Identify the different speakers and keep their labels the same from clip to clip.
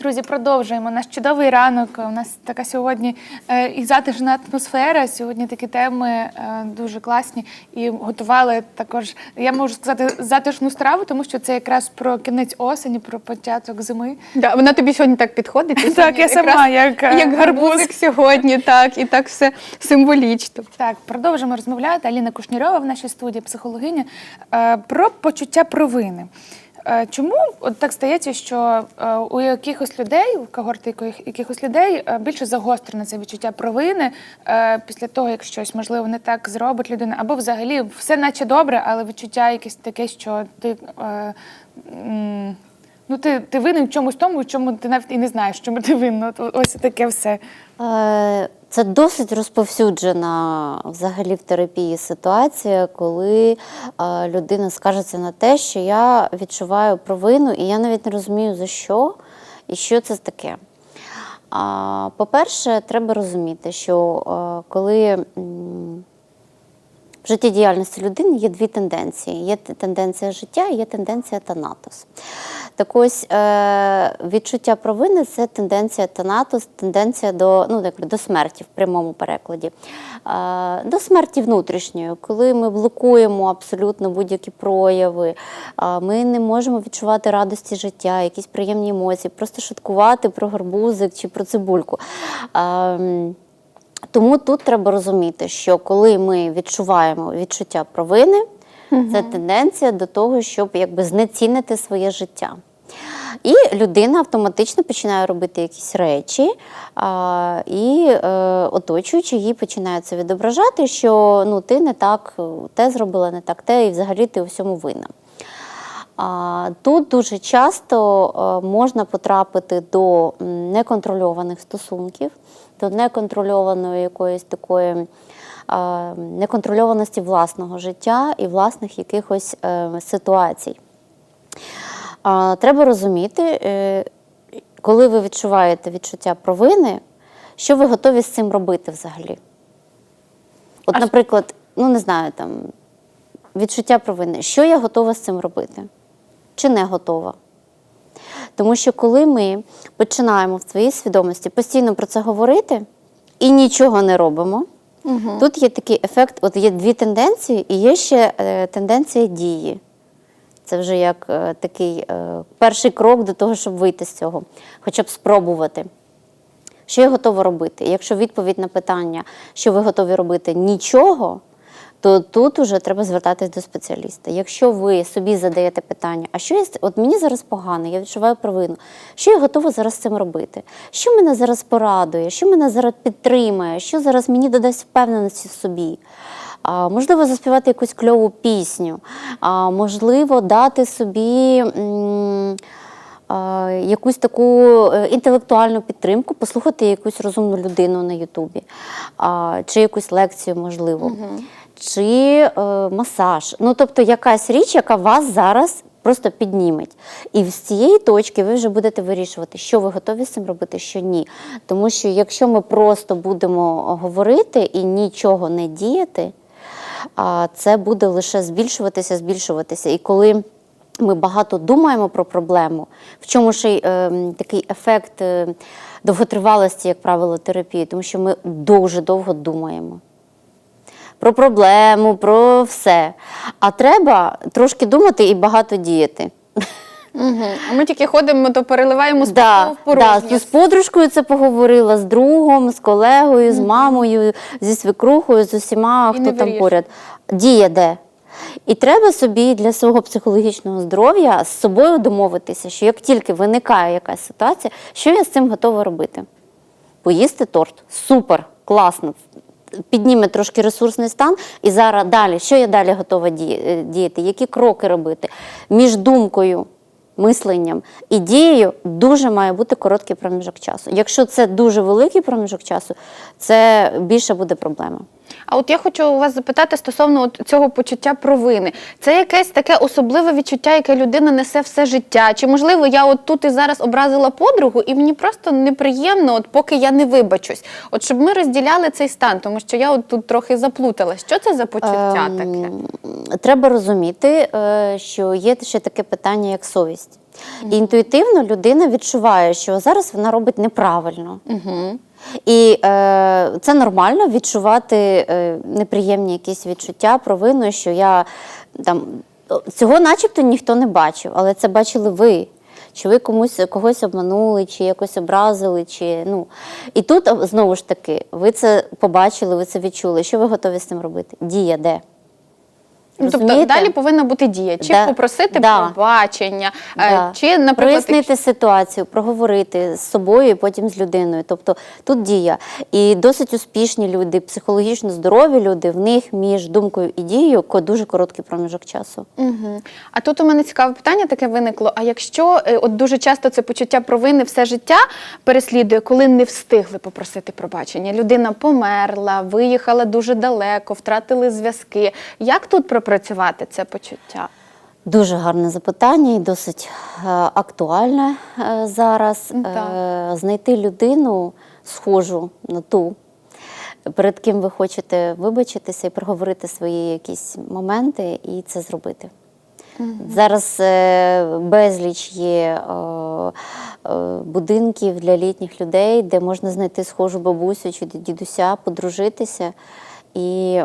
Speaker 1: Друзі, продовжуємо наш чудовий ранок. У нас така сьогодні е, і затишна атмосфера. Сьогодні такі теми е, дуже класні. І готували також, я можу сказати, затишну страву, тому що це якраз про кінець осені, про початок зими.
Speaker 2: Да, вона тобі сьогодні так підходить.
Speaker 1: Так, я сама, як, е,
Speaker 2: як гарбузик сьогодні, так, і так все символічно.
Speaker 1: Так, продовжимо розмовляти. Аліна Кушнірова в нашій студії, психологиня, про почуття провини. Е, Чому от так стається, що е, у якихось людей, у когорти якихось людей е, більше загострене це відчуття провини після того, як щось можливо не так зробить людина, або взагалі все наче добре, але відчуття якесь таке, що ти. Ну, ти, ти винен в чомусь тому, в чому ти навіть і не знаєш, чому ти винен. Ось таке все.
Speaker 3: Це досить розповсюджена взагалі в терапії ситуація, коли е, людина скажеться на те, що я відчуваю провину, і я навіть не розумію за що і що це таке. По-перше, треба розуміти, що е, коли в життєдіяльності людини є дві тенденції: є тенденція життя і є тенденція танатос. Так ось е, відчуття провини це тенденція танатос, тенденція до, ну, як до смерті в прямому перекладі. Е, до смерті внутрішньої, коли ми блокуємо абсолютно будь-які прояви, е, ми не можемо відчувати радості життя, якісь приємні емоції, просто шуткувати про гарбузик чи про цибульку. Е, тому тут треба розуміти, що коли ми відчуваємо відчуття провини, це тенденція до того, щоб якби знецінити своє життя. І людина автоматично починає робити якісь речі, а, і е, оточуючи її починає це відображати, що ну, ти не так те зробила, не так те, і взагалі ти у всьому винна. Тут дуже часто е, можна потрапити до неконтрольованих стосунків, до неконтрольованої якоїсь такої неконтрольованості власного життя і власних якихось е, ситуацій. А, Треба розуміти, е, коли ви відчуваєте відчуття провини, що ви готові з цим робити взагалі. От,
Speaker 1: А
Speaker 3: наприклад, ну не знаю, там відчуття провини, що я готова з цим робити? Чи не готова? Тому що коли ми починаємо в своїй свідомості постійно про це говорити і нічого не робимо, тут є такий ефект, от є дві тенденції, і є ще е, тенденція дії. Це вже як е, такий е, перший крок до того, щоб вийти з цього, хоча б спробувати. Що я готова робити? Якщо відповідь на питання, що ви готові робити нічого, то тут уже треба звертатись до спеціаліста. Якщо ви собі задаєте питання, а що я от мені зараз погано, я відчуваю провину, що я готова зараз цим робити? Що мене зараз порадує, що мене зараз підтримує, що зараз мені додасть впевненості в собі? Можливо, заспівати якусь кльову пісню, можливо, дати собі. якусь таку е, інтелектуальну підтримку, послухати якусь розумну людину на Ютубі, чи якусь лекцію, можливо, чи е, масаж. Ну, тобто якась річ, яка вас зараз просто підніметь. І з цієї точки ви вже будете вирішувати, що ви готові з цим робити, що ні. Тому що якщо ми просто будемо говорити і нічого не діяти, це буде лише збільшуватися, збільшуватися. І коли ми багато думаємо про проблему, в чому й е, такий ефект е, довготривалості, як правило, терапії, тому що ми дуже довго думаємо. Про проблему, про все. А треба трошки думати і багато діяти.
Speaker 2: Угу. А ми тільки ходимо, то переливаємо з
Speaker 3: Да,
Speaker 2: в
Speaker 3: да, з подружкою це поговорила, з другом, з колегою, з мамою, зі свекрухою, з усіма,
Speaker 2: І
Speaker 3: хто там
Speaker 2: вирішує.
Speaker 3: поряд. Дія де. І треба собі для свого психологічного здоров'я з собою домовитися, що як тільки виникає якась ситуація, що я з цим готова робити? Поїсти торт. Супер, класно. Підніме трошки ресурсний стан, і зараз далі, що я далі готова ді- е, діяти, які кроки робити між думкою, мисленням і дією дуже має бути короткий проміжок часу. Якщо це дуже великий проміжок часу, це більше буде проблема.
Speaker 2: А от я хочу у вас запитати стосовно от цього почуття провини. Це якесь таке особливе відчуття, яке людина несе все життя. Чи можливо я от тут і зараз образила подругу, і мені просто неприємно, от поки я не вибачусь. От щоб ми розділяли цей стан, тому що я от тут трохи заплутала. Що це за почуття
Speaker 3: Ем,
Speaker 2: таке?
Speaker 3: Треба розуміти, е, що є ще таке питання, як совість. І інтуїтивно людина відчуває, що зараз вона робить неправильно. І е, це нормально відчувати е, неприємні якісь відчуття, провину, що я там цього начебто ніхто не бачив, але це бачили ви. Чи ви комусь когось обманули, чи якось образили, чи ну і тут знову ж таки, ви це побачили, ви це відчули. Що ви готові з цим робити? Дія де?
Speaker 2: Ну, тобто далі повинна бути дія, чи
Speaker 3: Да.
Speaker 2: попросити
Speaker 3: Да.
Speaker 2: пробачення, е,
Speaker 3: Да.
Speaker 2: чи, наприклад,
Speaker 3: прояснити ситуацію, проговорити з собою і потім з людиною. Тобто тут дія. І досить успішні люди, психологічно здорові люди, в них між думкою і дією дуже короткий проміжок часу.
Speaker 2: Угу. А тут у мене цікаве питання таке виникло. А якщо е, от дуже часто це почуття провини все життя переслідує, коли не встигли попросити пробачення, людина померла, виїхала дуже далеко, втратили зв'язки. Як тут пропрацювати це почуття?
Speaker 3: Дуже гарне запитання і досить е, актуальне е, зараз.
Speaker 2: Так.
Speaker 3: Е, знайти людину схожу на ту, перед ким ви хочете вибачитися і проговорити свої якісь моменти, і це зробити. Зараз е, безліч є будинків для літніх людей, де можна знайти схожу бабусю чи дідуся, подружитися і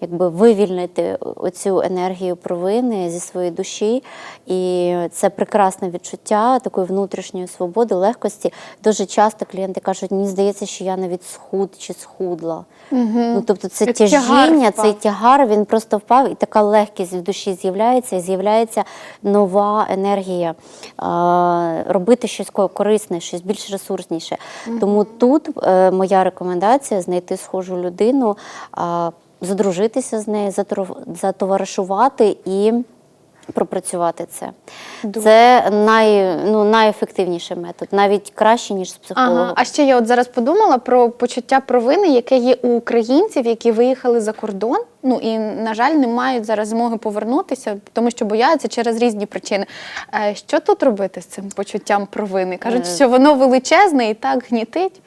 Speaker 3: якби вивільнити оцю енергію провини зі своєї душі. І це прекрасне відчуття такої внутрішньої свободи, легкості. Дуже часто клієнти кажуть, мені здається, що я навіть схуд чи схудла. Ну, тобто це
Speaker 2: Як
Speaker 3: тяжіння, цей тягар, він просто впав, і така легкість в душі з'являється, і з'являється нова енергія а, робити щось корисне, щось більш ресурсніше. Тому тут е, моя рекомендація знайти схожу людину, а, задружитися з нею, затоваришувати і. Пропрацювати це. Це най, ну, найефективніший метод, навіть краще, ніж з психологом.
Speaker 2: Ага. А ще я от зараз подумала про почуття провини, яке є у українців, які виїхали за кордон. Ну і на жаль, не мають зараз змоги повернутися, тому що бояться через різні причини. Е, Що тут робити з цим почуттям провини? Кажуть,
Speaker 3: Е.
Speaker 2: що воно величезне і так гнітить.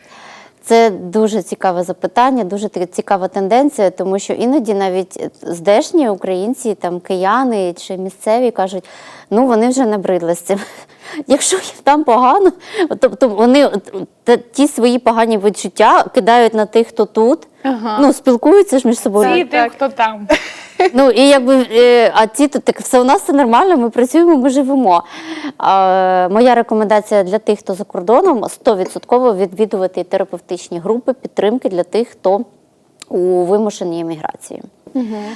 Speaker 3: Це дуже цікаве запитання, дуже цікава тенденція, тому що іноді навіть здешні українці, там кияни чи місцеві кажуть, ну вони вже набридли з цим. Якщо їм там погано, тобто вони ті свої погані відчуття кидають на тих, хто тут,
Speaker 2: Ага.
Speaker 3: ну спілкуються ж між собою.
Speaker 1: Всі тих, хто там.
Speaker 3: Ну і якби е, а ці то так все у нас все нормально. Ми працюємо, ми живемо. А, моя рекомендація для тих, хто за кордоном, 100% відвідувати терапевтичні групи підтримки для тих, хто у вимушеній еміграції.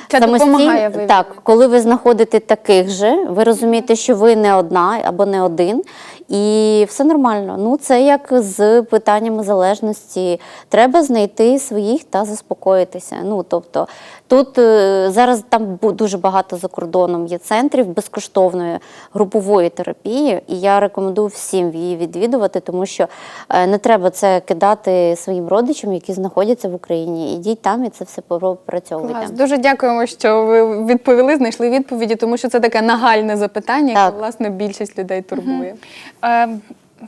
Speaker 2: Це
Speaker 3: Самостійно-
Speaker 2: допомагає вивільнити.
Speaker 3: Так, коли ви знаходите таких же, ви розумієте, що ви не одна або не один, і все нормально. Ну, це як з питаннями залежності. Треба знайти своїх та заспокоїтися. Ну, тобто, тут е, зараз там дуже багато за кордоном є центрів безкоштовної групової терапії, і я рекомендую всім її відвідувати, тому що е, не треба це кидати своїм родичам, які знаходяться в Україні. Ідіть там і це все пропрацьовуйте.
Speaker 2: Дуже дякуємо, що ви відповіли, знайшли відповіді, тому що це таке нагальне запитання, яке власне більшість людей турбує.
Speaker 1: Е,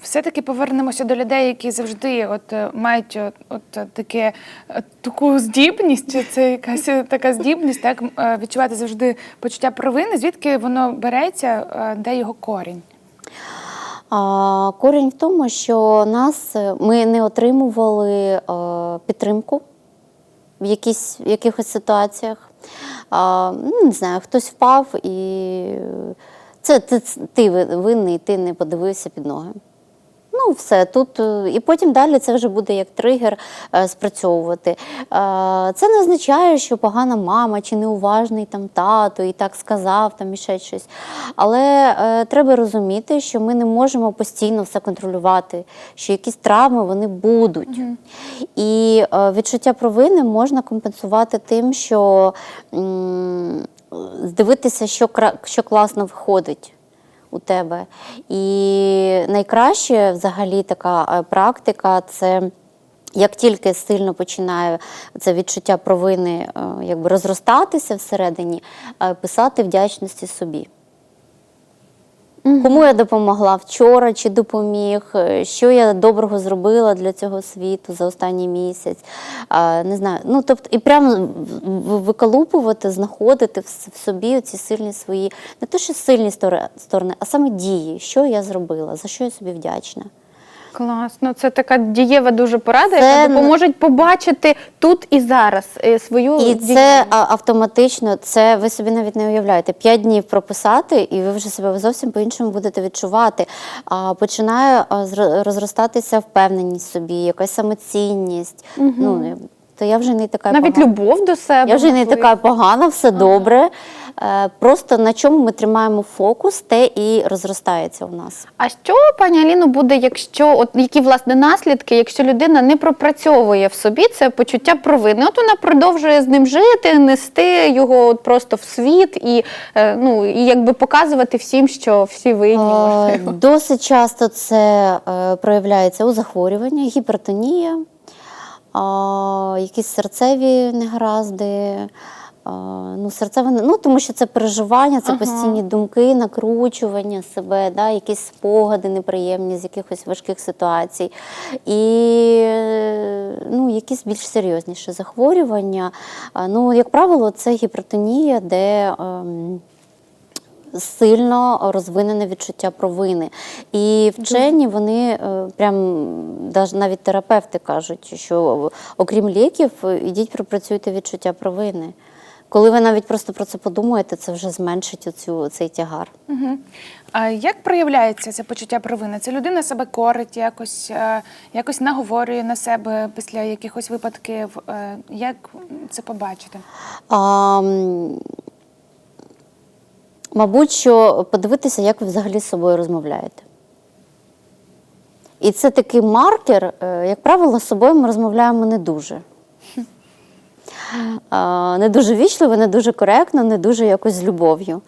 Speaker 1: Все-таки повернемося до людей, які завжди от, е, мають от, от е, таке, е, таку здібність, це якась е, така здібність, так, е, відчувати завжди почуття провини, звідки воно береться, е, де його корінь.
Speaker 3: А, корінь в тому, що нас е, ми не отримували е, підтримку в, якісь, в якихось ситуаціях. А, ну, не знаю, хтось впав і це, ти ви- винний, ти не подивився під ноги. Ну, все тут. е, І потім далі це вже буде як тригер е, спрацьовувати. Е, Це не означає, що погана мама чи неуважний там тато і так сказав, там і ще щось. Але е, треба розуміти, що ми не можемо постійно все контролювати, що якісь травми вони будуть. І е, відчуття провини можна компенсувати тим, що м, дивитися, що, що класно виходить у тебе. І найкраще взагалі така е, практика це. Як тільки сильно починає це відчуття провини е, якби розростатися всередині, е, писати вдячності собі. Кому я допомогла вчора чи допоміг, е, що я доброго зробила для цього світу за останній місяць. Не знаю. Ну, тобто, і прямо виколупувати, знаходити в собі ці сильні свої, не те, що сильні сторони, а саме дії, що я зробила, за що я собі вдячна.
Speaker 2: Класно, це така дієва дуже порада,
Speaker 3: Це
Speaker 2: яка допоможе побачити тут і зараз е, свою
Speaker 3: І
Speaker 2: дієву.
Speaker 3: це автоматично, це ви собі навіть не уявляєте. П'ять днів прописати, і ви вже себе зовсім по-іншому будете відчувати. А, починає зро- розростатися впевненість собі, якась самоцінність. Ну, то я вже не така
Speaker 2: навіть
Speaker 3: погана.
Speaker 2: любов до себе.
Speaker 3: Я вже не така погана, все добре. Е, Просто на чому ми тримаємо фокус, те і розростається у нас.
Speaker 2: А що, пані Аліно, буде, якщо от які власне наслідки, якщо людина не пропрацьовує в собі це почуття провини? От вона продовжує з ним жити, нести його от просто в світ і е, ну і якби показувати всім, що всі винні.
Speaker 3: Е,
Speaker 2: можливо.
Speaker 3: Досить часто це проявляється у захворюванні, гіпертонія, якісь серцеві негаразди. Ну, серцеве, ну, тому що це переживання, це постійні думки, накручування себе, да, якісь спогади неприємні з якихось важких ситуацій. І е, ну, якісь більш серйозніші захворювання. Ну, як правило, це гіпертонія, де. ем, сильно розвинене відчуття провини. І вчені вони е, прям навіть терапевти кажуть, що окрім ліків, е, ідіть пропрацюйте відчуття провини. Коли ви навіть просто про це подумаєте, це вже зменшить оцю, цей тягар.
Speaker 1: Угу. А як проявляється це почуття провини? Це людина себе корить, якось, е, якось наговорює на себе після якихось випадків. Е, Як це побачити?
Speaker 3: А, мабуть, що подивитися, як ви взагалі з собою розмовляєте. І це такий маркер, е, як правило, з собою ми розмовляємо не дуже. Не дуже вічливо, не дуже коректно, не дуже якось з любов'ю.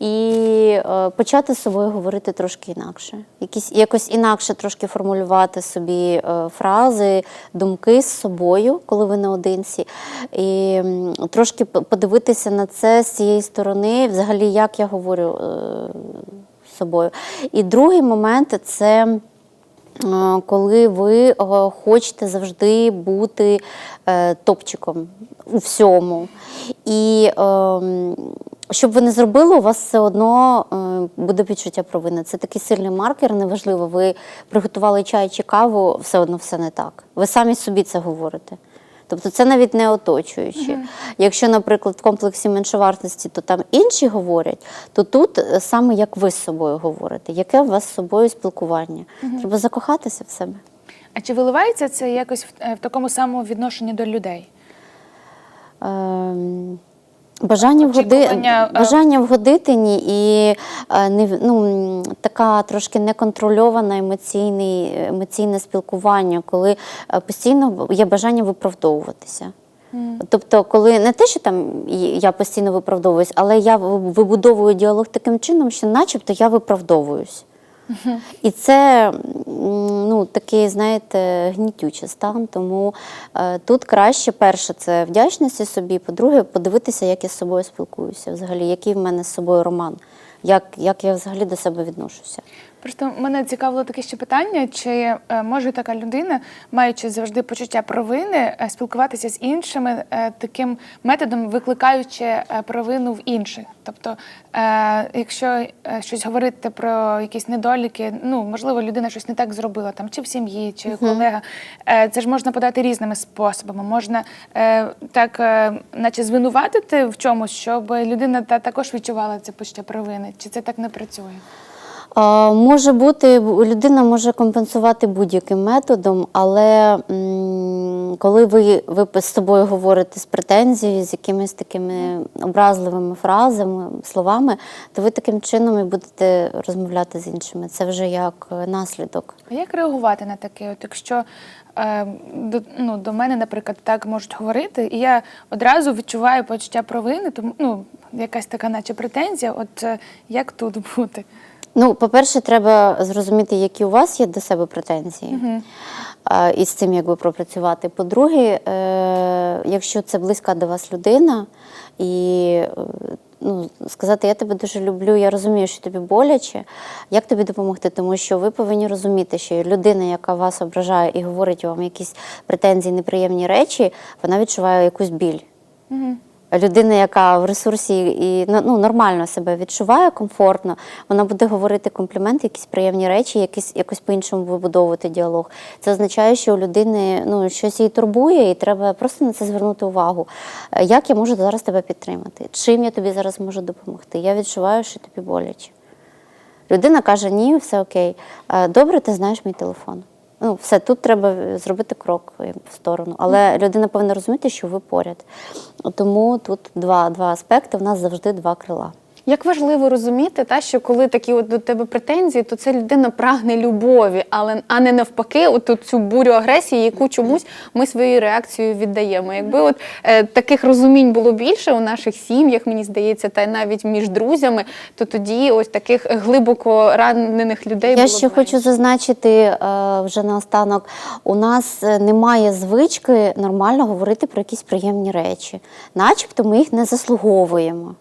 Speaker 3: І е, почати з собою говорити трошки інакше. Якісь, якось інакше трошки формулювати собі е, фрази, думки з собою, коли ви наодинці. І трошки подивитися на це з цієї сторони, взагалі, як я говорю е, з собою. І другий момент це. Е, Коли ви е, хочете завжди бути е, топчиком у всьому. І ем, щоб ви не зробили, у вас все одно буде відчуття провини. Це такий сильний маркер, неважливо, ви приготували чай чи каву, все одно все не так. Ви самі собі це говорите. Тобто це навіть не оточуючи. Якщо, наприклад, в комплексі меншовартості, то там інші говорять, то тут е, саме як ви з собою говорите, яке у вас з собою спілкування. Треба закохатися в себе.
Speaker 1: А чи виливається це якось в, е, в такому самому відношенні до людей?
Speaker 3: Ем, Бажання вгоди,
Speaker 1: Очікування, е,
Speaker 3: бажання вгодити ні, і е, не, ну, така трошки неконтрольована емоційний, емоційне спілкування, коли е, постійно є бажання виправдовуватися. Тобто, коли не те, що там я постійно виправдовуюсь, але я вибудовую діалог таким чином, що начебто я виправдовуюсь. І це ну, такий, знаєте, гнітючий стан. Тому е, тут краще, перше, це вдячності собі. По-друге, подивитися, як я з собою спілкуюся, взагалі, який в мене з собою роман, як, як я взагалі до себе відношуся.
Speaker 1: Просто мене цікавило таке ще питання: чи е, може така людина, маючи завжди почуття провини, е, спілкуватися з іншими е, таким методом, викликаючи провину в інших? Тобто, якщо щось говорити про якісь недоліки, ну можливо, людина щось не так зробила, там чи в сім'ї, чи колега, це ж можна подати різними способами. Можна так, наче звинуватити в чомусь, щоб людина та також відчувала це почуття провини. Чи це так не працює?
Speaker 3: Може бути, людина може компенсувати будь-яким методом, але коли ви, ви з собою говорите з претензією, з якимись такими образливими фразами, словами, то ви таким чином і будете розмовляти з іншими. Це вже як е, наслідок.
Speaker 1: А як реагувати на таке? От якщо е, до, ну, до мене, наприклад, так можуть говорити, і я одразу відчуваю почуття провини, тому ну, якась така, наче претензія, от е, як тут бути?
Speaker 3: Ну, по-перше, треба зрозуміти, які у вас є до себе претензії, а, і з цим якби пропрацювати. По-друге, е, якщо це близька до вас людина, і ну, сказати, я тебе дуже люблю, я розумію, що тобі боляче. Як тобі допомогти? Тому що ви повинні розуміти, що людина, яка вас ображає і говорить вам якісь претензії, неприємні речі, вона відчуває якусь біль. А Людина, яка в ресурсі і ну, нормально себе відчуває комфортно, вона буде говорити компліменти, якісь приємні речі, якісь якось по-іншому вибудовувати діалог. Це означає, що у людини ну, щось її турбує, і треба просто на це звернути увагу. Е, Як я можу зараз тебе підтримати? Чим я тобі зараз можу допомогти? Я відчуваю, що тобі боляче. Людина каже: ні, все окей. Е, Добре, ти знаєш мій телефон. Ну, все, тут треба зробити крок в сторону. Але людина повинна розуміти, що ви поряд. Тому тут два, два аспекти, в нас завжди два крила.
Speaker 2: Як важливо розуміти, та, що коли такі от до тебе претензії, то це людина прагне любові, але а не навпаки, от цю бурю агресії, яку чомусь ми своєю реакцією віддаємо. Якби от е, таких розумінь було більше у наших сім'ях, мені здається, та навіть між друзями, то тоді ось таких глибоко ранених людей
Speaker 3: Я
Speaker 2: було
Speaker 3: ще
Speaker 2: б
Speaker 3: хочу зазначити е, вже наостанок: у нас е, немає звички нормально говорити про якісь приємні речі, начебто ми їх не заслуговуємо.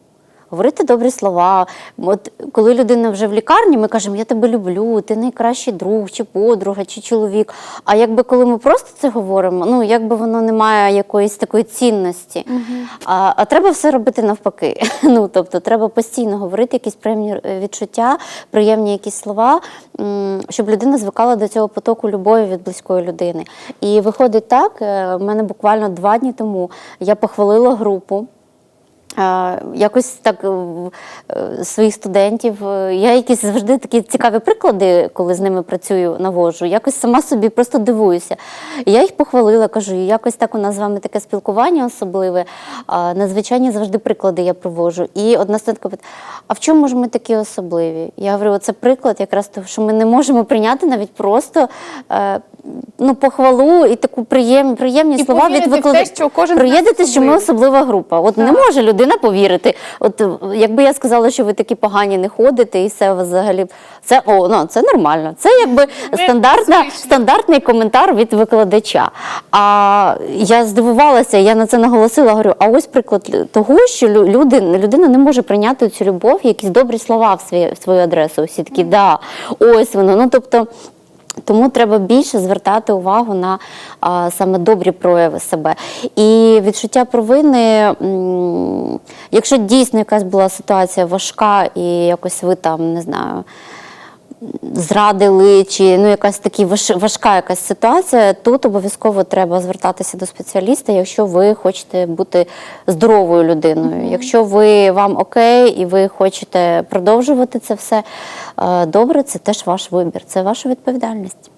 Speaker 3: Говорити добрі слова. От коли людина вже в лікарні, ми кажемо, я тебе люблю, ти найкращий друг, чи подруга, чи чоловік. А якби коли ми просто це говоримо, ну якби воно не має якоїсь такої цінності. А, а треба все робити навпаки. Ну тобто, треба постійно говорити якісь приємні е, відчуття, приємні якісь слова, щоб людина звикала до цього потоку любові від близької людини. І виходить так, е, в мене буквально два дні тому я похвалила групу. Е, Якось так е, е, своїх студентів. Я якісь завжди такі цікаві приклади, коли з ними працюю, наводжу. Якось сама собі просто дивуюся. Я їх похвалила, кажу, якось так у нас з вами таке спілкування особливе. Надзвичайні завжди приклади я проводжу. І одна студентка питає, а в чому ж ми такі особливі? Я говорю, це приклад якраз того, що ми не можемо прийняти навіть просто ну, похвалу і таку приємні, приємні
Speaker 2: І
Speaker 3: слова від
Speaker 2: в те,
Speaker 3: викладача.
Speaker 2: що кожен з нас
Speaker 3: Приєднати, що ми особлива група. От не може людина повірити. От е, якби я сказала, що ви такі погані не ходите, і все взагалі це о, ну це нормально. Це якби стандартна, стандартний коментар від викладача. А я здивувалася, я на це наголосила. Говорю, а ось приклад того, що лю- люди, людина не може прийняти цю любов, якісь добрі слова в, свій, в свою адресу. Всі такі, да, ось воно. Ну тобто. Тому треба більше звертати увагу на а, саме добрі прояви себе. І відчуття провини, якщо дійсно якась була ситуація важка, і якось ви там не знаю. Зрадили, чи ну якась така важка якась ситуація, тут обов'язково треба звертатися до спеціаліста, якщо ви хочете бути здоровою людиною. Якщо ви вам окей і ви хочете продовжувати це все е, добре, це теж ваш вибір, це ваша відповідальність.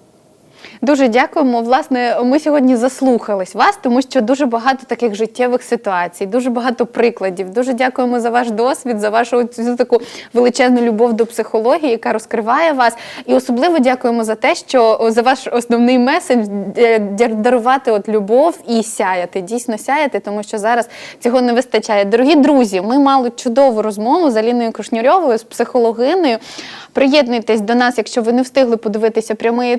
Speaker 2: Дуже дякуємо. Власне, ми сьогодні заслухались вас, тому що дуже багато таких життєвих ситуацій, дуже багато прикладів. Дуже дякуємо за ваш досвід, за вашу цю таку величезну любов до психології, яка розкриває вас. І особливо дякуємо за те, що за ваш основний меседж е, дарувати от любов і сяяти, дійсно сяяти, тому що зараз цього не вистачає. Дорогі друзі, ми мали чудову розмову з Аліною Крушнірьовою, з психологиною. Приєднуйтесь до нас, якщо ви не встигли подивитися прямий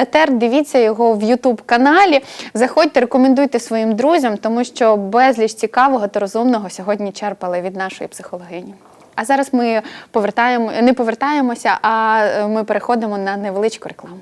Speaker 2: етер. Дивіться його в Ютуб каналі. Заходьте, рекомендуйте своїм друзям, тому що безліч цікавого та розумного сьогодні черпали від нашої психологині. А зараз ми повертаємо не повертаємося, а е, ми переходимо на невеличку рекламу.